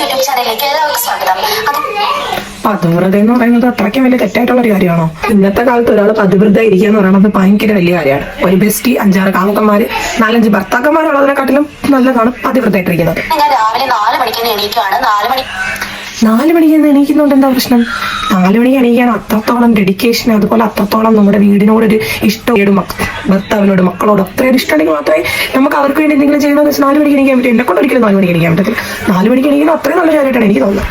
YouTube Pativrata എന്ന് പറയുന്നത് അത്രയ്ക്കും വലിയ തെറ്റായിട്ടുള്ള ഒരു കാര്യമാണോ? ഇന്നത്തെ കാലത്ത് ഒരാൾ പതിവ്രത ഇരിക്കുക എന്ന് പറയുന്നത് ഭയങ്കര വലിയ കാര്യമാണ്. ഒരു ബെസ്റ്റി അഞ്ചാറ് കാമുക്കന്മാര് നാലഞ്ച് ഭർത്താക്കന്മാരുള്ളതിനെക്കാട്ടിലും നല്ലതാണ് പതിവ്രതയായിട്ടിരിക്കുന്നത്. ഞാൻ രാവിലെ നാല് മണിക്ക് എണീക്കുകയാണ് നാല് മണി നാല് മണിക്ക് എണീക്കുന്നുണ്ട്. എന്താ പ്രശ്നം? നാല് മണിക്ക് എണീക്കാൻ അത്രത്തോളം ഡെഡിക്കേഷൻ അതുപോലെ അത്രത്തോളം നമ്മുടെ വീടിനോടൊരു ഇഷ്ടം ഭർത്താവിനോട് മക്കളോട് അത്രയൊരു ഇഷ്ടമുണ്ടെങ്കിൽ മാത്രമേ നമുക്ക് അവർക്ക് വേണ്ടി എന്തെങ്കിലും ചെയ്യണമെന്ന് വെച്ചാൽ നാല് മണിക്ക് എണീക്കാൻ പറ്റും. എന്നെ കൊണ്ട് ഒരിക്കലും നാല് മണിക്ക് എണീക്കാൻ പറ്റത്തില്ല. നാല് മണിക്ക് എണീക്കുന്നത് അത്രയും നല്ല കാര്യമായിട്ടാണ് എനിക്ക് തോന്നുന്നത്.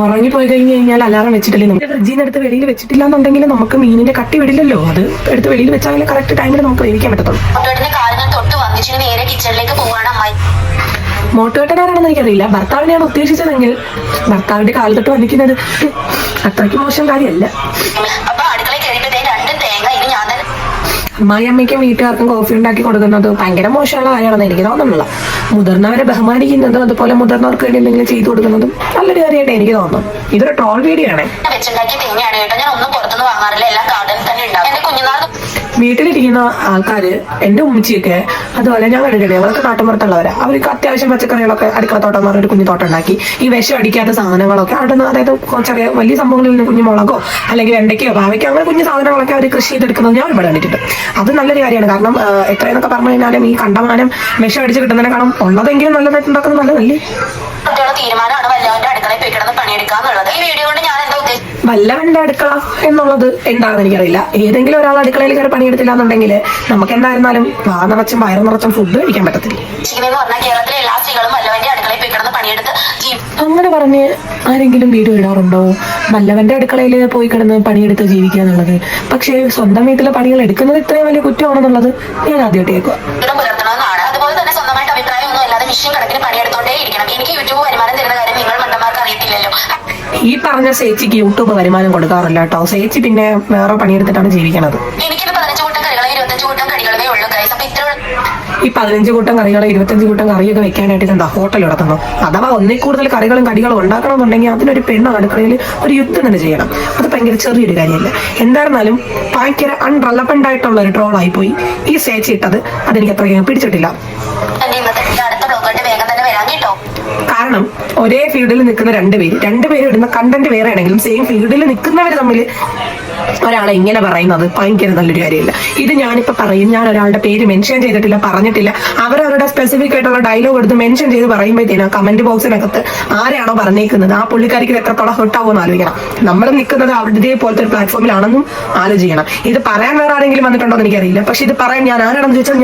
ഉറങ്ങിപ്പോയി കഴിഞ്ഞ് കഴിഞ്ഞാൽ അലാറം വെച്ചിട്ടില്ലേ? നമുക്ക് ഫ്രിഡ്ജിൽ നിന്ന് എടുത്ത് വെളിയിൽ വെച്ചിട്ടില്ല എന്നുണ്ടെങ്കിൽ നമുക്ക് മീനിന്റെ കട്ടി വിടില്ലല്ലോ. അത് എടുത്ത് വെളിയിൽ വെച്ചാൽ കറക്റ്റ് ടൈമിൽ നമുക്ക് വേവിക്കാൻ പറ്റത്തുള്ളൂ. തൊട്ട് നേരെ കിച്ചണിലേക്ക് മോട്ടുകെട്ടനാരാണെന്ന് എനിക്കറിയില്ല. ഭർത്താവിനെയാണ് ഉദ്ദേശിച്ചതെങ്കിൽ ഭർത്താവിന്റെ കാലത്തൊട്ട് തൊട്ട് വന്നിക്കുന്നത് അത്രയ്ക്ക് മോശം കാര്യമല്ല. അമ്മായിയമ്മയ്ക്കും വീട്ടുകാർക്കും കോഫി ഉണ്ടാക്കി കൊടുക്കുന്നത് ഭയങ്കര മോശമുള്ള കാര്യമാണെന്ന് എനിക്ക് തോന്നുന്നില്ല. മുതിർന്നവരെ ബഹുമാനിക്കുന്നതും അതുപോലെ മുതിർന്നവർക്ക് വേണ്ടി എന്തെങ്കിലും ചെയ്തു കൊടുക്കുന്നതും നല്ലൊരു കാര്യമായിട്ട് എനിക്ക് തോന്നുന്നു ഇതൊരു ട്രോൾ വീഡിയോ ആണ്. വീട്ടിലിരിക്കുന്ന ആൾക്കാര് എന്റെ ഉമ്മച്ചിയൊക്കെ അതുപോലെ ഞാൻ കണ്ടിട്ടുണ്ട് അവർക്ക് നാട്ടുമ്പുറത്തുള്ളവരാ അവർക്ക് അത്യാവശ്യം പച്ചക്കറികളൊക്കെ അടുക്കള തോട്ടം ഒരു കുഞ്ഞു തോട്ടം ഉണ്ടാക്കി ഈ വിഷം അടിക്കാത്ത സാധനങ്ങളൊക്കെ അവിടെ നിന്ന് അതായത് ചെറിയ വലിയ സംഭവങ്ങളിൽ നിന്ന് കുഞ്ഞു മുളകോ അല്ലെങ്കിൽ വെണ്ടയ്ക്കോ പാവയ്ക്കോ അങ്ങനെ കുഞ്ഞു സാധനങ്ങളൊക്കെ അവർ കൃഷി ചെയ്തെടുക്കുന്നത് ഞാൻ ഒരുപാട് കണ്ടിട്ടുണ്ട്. അത് നല്ലൊരു കാര്യമാണ്. കാരണം എത്രയെന്നൊക്കെ പറഞ്ഞു കഴിഞ്ഞാലും ഈ കണ്ടമാനം വിഷം അടിച്ച് കിട്ടുന്നതിനെക്കാളും ഉള്ളതെങ്കിലും നല്ലതായിട്ട് ഉണ്ടാക്കുന്നത് നല്ലതല്ലേ തീരുമാനമാണ്. വല്ലവന്റെ അടുക്കള എന്നുള്ളത് എന്താണെന്ന് എനിക്കറിയില്ല. ഏതെങ്കിലും ഒരാൾ അടുക്കളയിൽ കയറി പണിയെടുത്തില്ല എന്നുണ്ടെങ്കിൽ നമുക്ക് എന്തായിരുന്നാലും വാ നിറച്ചും വയറ് നിറച്ചും ഫുഡ് കഴിക്കാൻ പറ്റത്തില്ല. അങ്ങനെ പറഞ്ഞ് ആരെങ്കിലും വീഡിയോ ഇടാറുണ്ടോ വല്ലവന്റെ അടുക്കളയിൽ പോയി കിടന്ന് പണിയെടുത്ത് ജീവിക്കുക എന്നുള്ളത്. പക്ഷേ സ്വന്തം വീട്ടിലെ പണികൾ എടുക്കുന്നത് ഇത്രയും വലിയ കുറ്റമാണെന്നുള്ളത് ഞാൻ ആദ്യമായിട്ട് കേൾക്കുക. അതുപോലെ തന്നെ സ്വന്തമായിട്ട് അഭിപ്രായം ഒന്നും അല്ലാതെ മിഷൻ കണക്കിന് പണിയെടുത്തോണ്ടേ ഇരിക്കണം. എനിക്ക് യൂട്യൂബ് വരുമാനം തരുന്ന കാര്യം നിങ്ങൾ ഈ പറഞ്ഞ സേച്ചിക്ക് യൂട്യൂബ് വരുമാനം കൊടുക്കാറില്ല കേട്ടോ. സേച്ചി പിന്നെ വേറെ പണിയെടുത്തിട്ടാണ് ജീവിക്കണത്. എനിക്കിത് പതിനഞ്ച് കൂട്ടം കറികളും ഇരുപത്തഞ്ച് കൂട്ടം ഉള്ളൂ കൈസ് അപ്പൊ ഇത്ര ഈ പതിനഞ്ച് കൂട്ടം കറികൾ ഇരുപത്തഞ്ച് കൂട്ടം കറിയൊക്കെ വെക്കാനായിട്ട് എന്താ ഹോട്ടൽ നടത്തുന്നു അഥവാ ഒന്നിൽ കൂടുതൽ കറികളും കടികളും ഉണ്ടാക്കണമെന്നുണ്ടെങ്കിൽ അതിനൊരു പെണ്ണ് അടുക്കളയിൽ ഒരു യുദ്ധം തന്നെ ചെയ്യണം. അത് ഭയങ്കര ചെറിയൊരു കാര്യമല്ല. എന്തായിരുന്നാലും ഭയങ്കര അൺറലവന്റ് ആയിട്ടുള്ള ഒരു ട്രോളായി പോയി. ഈ സേച്ചിട്ടത് അതെനിക്ക് അത്രയും പിടിച്ചിട്ടില്ല. കാരണം ഒരേ ഫീൽഡിൽ നിൽക്കുന്ന രണ്ടുപേര് രണ്ടുപേരും ഇടുന്ന കണ്ടന്റ് വേറെ ആണെങ്കിലും സെയിം ഫീൽഡിൽ നിൽക്കുന്നവർ തമ്മിൽ ഒരാളെ ഇങ്ങനെ പറയുന്നത് ഭയങ്കര നല്ലൊരു കാര്യമില്ല. ഇത് ഞാനിപ്പോ പറയും. ഞാൻ ഒരാളുടെ പേര് മെൻഷൻ ചെയ്തിട്ടില്ല പറഞ്ഞിട്ടില്ല. അവരവരുടെ സ്പെസിഫിക് ആയിട്ടുള്ള ഡയലോഗ് എടുത്ത് മെൻഷൻ ചെയ്ത് പറയുമ്പോഴത്തേനും കമന്റ് ബോക്സിനകത്ത് ആരെയാണോ പറഞ്ഞേക്കുന്നത്? ആ പുള്ളിക്കാരിക്ക് എത്രത്തോളം ഹെർട്ടാവുമെന്ന് ആലോചിക്കണം. നമ്മൾ നിൽക്കുന്നത് അവരുടെ പോലത്തെ ഒരു പ്ലാറ്റ്ഫോമിലാണെന്നും ആലോചിക്കണം. ഇത് പറയാൻ വേറെ ആരെങ്കിലും വന്നിട്ടുണ്ടോ എന്ന് എനിക്കറിയില്ല. പക്ഷെ ഇത് പറയാൻ ഞാൻ ആരാണെന്ന് ചോദിച്ചാൽ